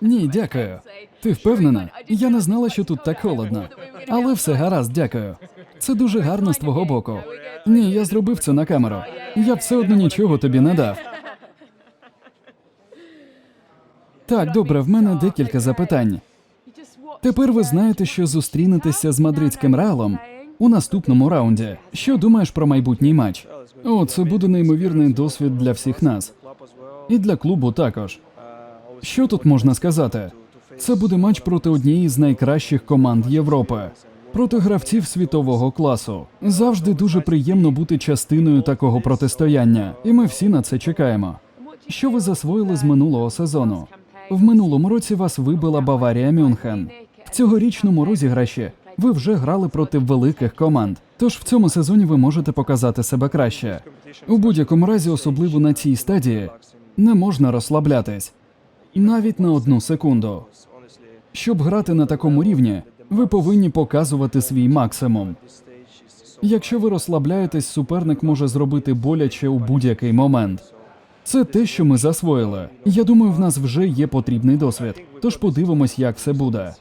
Ні, дякую. Ти впевнена? Я не знала, що тут так холодно. Але все гаразд, дякую. Це дуже гарно з твого боку. Ні, я зробив це на камеру. Я все одно нічого тобі не дав. Так, добре, в мене декілька запитань. Тепер ви знаєте, що зустрінетеся з мадридським реалом у наступному раунді. Що думаєш про майбутній матч? О, це буде неймовірний досвід для всіх нас. І для клубу також. Що тут можна сказати? Це буде матч проти однієї з найкращих команд Європи, проти гравців світового класу. Завжди дуже приємно бути частиною такого протистояння, і ми всі на це чекаємо. Що ви засвоїли з минулого сезону? В минулому році вас вибила Баварія Мюнхен. В цьогорічному розіграші ви вже грали проти великих команд. Тож в цьому сезоні ви можете показати себе краще. У будь-якому разі, особливо на цій стадії, не можна розслаблятись навіть на одну секунду. Щоб грати на такому рівні, ви повинні показувати свій максимум. Якщо ви розслабляєтесь, суперник може зробити боляче у будь-який момент. Це те, що ми засвоїли. Я думаю, в нас вже є потрібний досвід. Тож подивимось, як все буде.